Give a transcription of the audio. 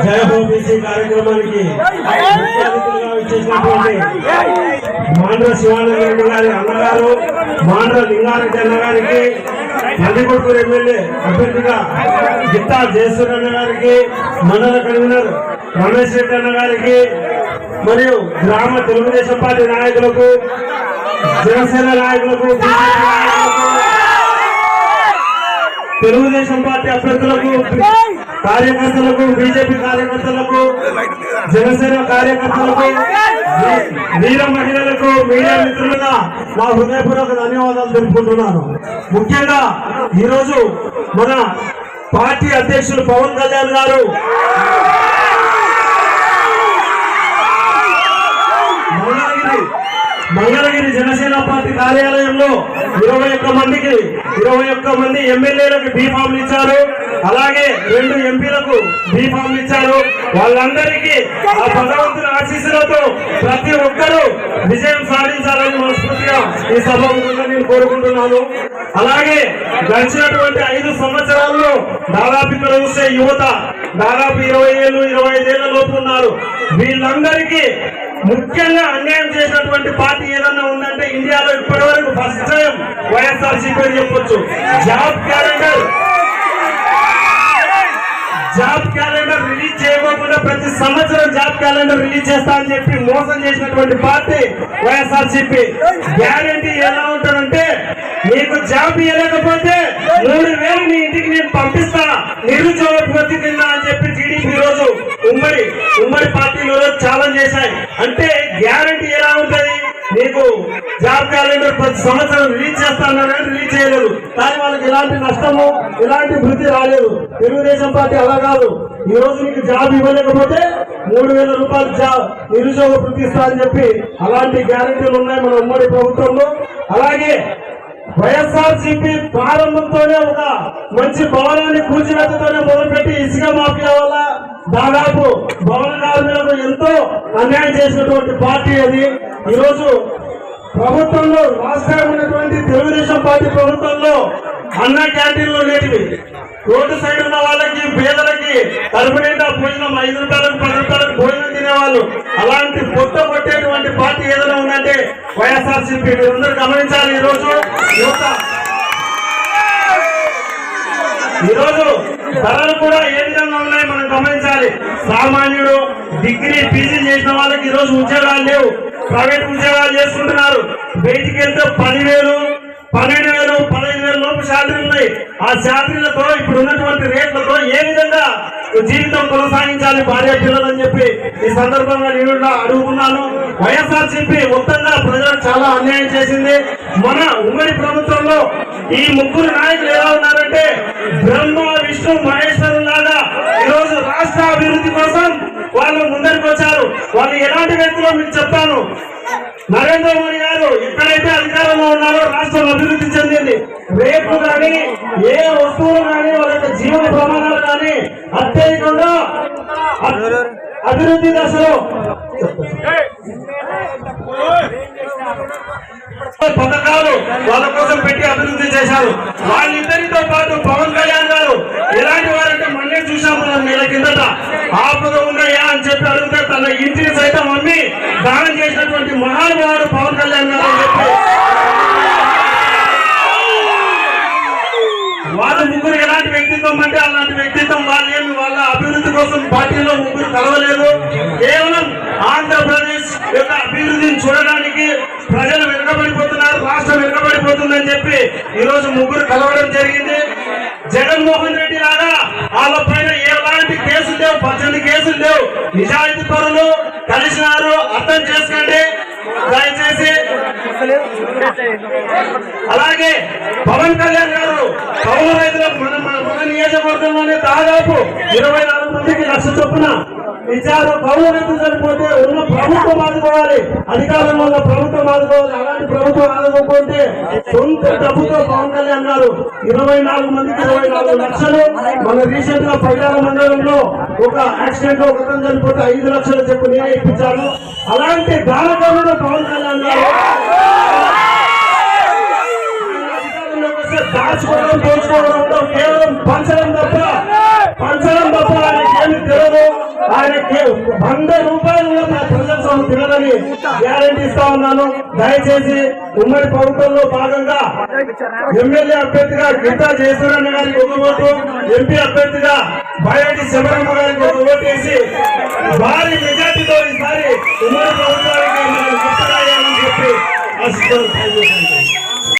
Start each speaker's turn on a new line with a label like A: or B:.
A: జయ OBC కార్యక్రమానికి మాండ్ర శివానంద గారి అన్నగారు మాండ్ర లింగారెడ్డి అన్న గారికి నందికొట్కూరు ఎమ్మెల్యే అభ్యర్థిగా గిత్తా జయసూర్ అన్న గారికి మండల కన్వీనర్ రమేష్ రెడ్డి అన్న గారికి మరియు గ్రామ తెలుగుదేశం పార్టీ నాయకులకు జనసేన నాయకులకు తెలుగుదేశం పార్టీ అభ్యర్థులకు కార్యకర్తలకు బీజేపీ కార్యకర్తలకు జనసేన కార్యకర్తలకు వీర మహిళలకు మీడియా మిత్రులుగా నా హృదయపూర్వక ధన్యవాదాలు తెలుపుకుంటున్నాను. ముఖ్యంగా ఈరోజు మన పార్టీ అధ్యక్షులు పవన్ కళ్యాణ్ గారు మంగళగిరి జనసేన పార్టీ కార్యాలయంలో ఇరవై ఒక్క మందికి ఇరవై ఒక్క మంది ఎమ్మెల్యేలకు బీఫామ్లు ఇచ్చారు. అలాగే రెండు ఎంపీలకు బీఫామ్లు ఇచ్చారు. వాళ్ళందరికీ ఆ భగవంతుని ఆశీస్సులతో ప్రతి ఒక్కరూ విజయం సాధించాలని మనస్ఫూర్తిగా ఈ సభ నేను కోరుకుంటున్నాను. అలాగే గడిచినటువంటి ఐదు సంవత్సరాల్లో దాదాపు ఇక్కడ చూసే యువత దాదాపు ఇరవై ఏళ్ళు ఇరవై ఐదేళ్ళ లోపు ఉన్నారు. వీళ్ళందరికీ ముఖ్యంగా అన్యాయం చేసినటువంటి పార్టీ ఏదన్నా ఉందంటే ఇండియాలో ఇప్పటి వరకు ఫస్ట్ టైం వైఎస్ఆర్సీపీ అని చెప్పొచ్చు. Job calendar. Job calendar release చేయకోకుండా ప్రతి సంవత్సరం జాబ్ క్యాలెండర్ రిలీజ్ చేస్తా అని చెప్పి మోసం చేసినటువంటి పార్టీ వైఎస్ఆర్సీపీ. గ్యారంటీ ఎలా ఉంటుందంటే మీకు జాబ్ ఇవ్వలేకపోతే మూడు వేలు మీ ఇంటికి నేను పంపిస్తా. నిరుద్యోగ భృతి కింద అని చెప్పి టీడీపీ రోజు ఉమ్మడి ఉమ్మడి పార్టీలు ఛాలెంజ్ చేశాయి. అంటే గ్యారంటీ ఎలా ఉంటది? మీకు జాబ్ క్యాలెండర్ ప్రతి సంవత్సరం రిలీజ్ చేస్తానని రిలీజ్ చేయలేదు. కానీ వాళ్ళకి ఎలాంటి నష్టము ఎలాంటి వృద్ధి రాలేదు. తెలుగుదేశం పార్టీ అలా కాదు. ఈ రోజు నీకు జాబ్ ఇవ్వలేకపోతే మూడు వేల రూపాయలు జాబ్ నిరుద్యోగ వృద్ధి ఇస్తా అని చెప్పి అలాంటి గ్యారంటీలు ఉన్నాయి మన ఉమ్మడి ప్రభుత్వంలో. అలాగే వైఎస్ఆర్ సిపి ప్రారంభంతోనే ఒక మంచి భవనాన్ని కూల్చివేతతోనే మొదలుపెట్టి ఇసుక మాఫియా వల్ల దాదాపు భవన కార్మికులకు ఎంతో అన్యాయం చేసినటువంటి పార్టీ అది. ఈరోజు ప్రభుత్వంలో రాష్ట్రం ఉన్నటువంటి తెలుగుదేశం పార్టీ ప్రభుత్వంలో అన్న క్యాంటీన్లు లేటివి రోడ్డు సైడ్ ఉన్న వాళ్ళకి పేదలకి కడుపు నిండా భోజనం ఐదు రూపాయలకు పది రూపాయలకు భోజనం తినేవాళ్ళు. అలాంటి పొట్ట కొట్టేటువంటి పార్టీ ఏదైనా ఉందంటే వైఎస్ఆర్ సిపి మీరందరూ గమనించాలి ఈ రోజు యువత. ఈ ధరలు కూడా ఏ విధంగా ఉన్నాయి? ఉండాలి. సామాన్యుడు డిగ్రీ పీజీ చేసిన వాళ్ళకి ఈ రోజు ఉద్యోగాలు లేవు. ప్రైవేట్ ఉద్యోగాలు చేసుకుంటున్నారు. బయటికి వెళ్తే పదివేలు పన్నెండు వేలు పదహైదు వేల లోపు శాలరీలు ఉన్నాయి. ఆ శాలరీలతో ఇప్పుడు ఉన్నటువంటి రేట్లతో ఏ విధంగా జీవితం కొనసాగించాలి భార్య పిల్లలు చెప్పి ఈ సందర్భంగా నేను అడుగుతున్నాను. వైఎస్ఆర్ చెప్పి మొత్తంగా ప్రజలకు చాలా అన్యాయం చేసింది. మన ఉమ్మడి ప్రభుత్వంలో ఈ ముగ్గురు నాయకులు ఎలా ఉన్నారు బ్రహ్మ విష్ణు మహేశ్వరు లాగా ఈరోజు రాష్ట్ర అభివృద్ధి కోసం వాళ్ళు ముందరికి వచ్చారు వాళ్ళు ఎలాంటి వ్యక్తులు మీకు చెప్తాను. నరేంద్ర మోడీ గారు ఎక్కడైతే అధికారంలో ఉన్నారో రాష్ట్రం అభివృద్ధి చెందింది రేపు కానీ ఏ వస్తువులు కానీ వాళ్ళ యొక్క జీవన ప్రమాణాలు కానీ అత్యధికంగా అభివృద్ధి దశలో పథకాలు వాళ్ళ కోసం పెట్టి అభివృద్ధి చేశారు. వాళ్ళిద్దరితో పాటు పవన్ కళ్యాణ్ గారు ఎలాంటి వారంటే మళ్ళీ చూసాం మనం నెల కిందట. ఆపద ఉన్నాయా అని చెప్పి అడిగితే తన ఇంటిని సైతం అమ్మి దానం చేసినటువంటి మహానుభావుడు పవన్ కళ్యాణ్ గారు అని చెప్పి వాళ్ళ ముగ్గురు ఎలాంటి వ్యక్తిత్వం అంటే అలాంటి వ్యక్తిత్వం వాళ్ళు ఏమి వాళ్ళ అభివృద్ధి కోసం పార్టీలో ముగ్గురు కలవలేదు కేవలం ఆంధ్రప్రదేశ్ యొక్క అభివృద్ధిని చూడడానికి ప్రజలు వెనుకబడిపోతున్నారు రాష్ట్రం అని చెప్పి ఈ రోజు ముగ్గురు కలవడం జరిగింది. జగన్మోహన్ రెడ్డి లాగా వాళ్ళ పైన ఎలాంటి కేసులు లేవు పద్దెనిమిది కేసులు లేవు. నిజాయితీ పరులు కలిసినారు. అర్థం చేసుకోండి. దయచేసి. అలాగే పవన్ కళ్యాణ్ గారు కౌలు రైతులకు మన- మన నియోజకవర్గంలోనే దాదాపు ఇరవై నాలుగు మందికి లక్ష చొప్పున ఇచ్చారు కౌలు రైతులు చనిపోతే ఉన్న ప్రభుత్వం ఆదుకోవాలి. అధికారంలో ఉన్న ప్రభుత్వం ఆదుకోవాలి. అలాంటి ప్రభుత్వం ఆదుకోకుంటే సొంత డబ్బుతో పవన్ కళ్యాణ్ గారు ఇరవై నాలుగు మందికి ఇరవై నాలుగు లక్షలు. మన రీసెంట్గా పైదాల మండలంలో ఒక యాక్సిడెంట్లో ఒకటం చనిపోతే ఐదు లక్షలు చెప్పు నేనే ఇప్పించాను. అలాంటి దానకరుడు పవన్ కళ్యాణ్ గారు దాచుకోవడం దోచుకోవడం వంద రూపాయలు అన్నం తినదని గ్యారంటీ ఇస్తా ఉన్నాను దయచేసి ఉమ్మడి ప్రభుత్వంలో భాగంగా ఎమ్మెల్యే అభ్యర్థిగా గీతా జయసూరన్న గారికి ఒక ఓటు ఎంపీ అభ్యర్థిగా బయటి శబరమ్మ గారికి ఒక ఓటు వేసి వారి మెజార్టీతో ఈసారి ఉమ్మడి ప్రభుత్వానికి చెప్పి ఆశిస్తున్నాను.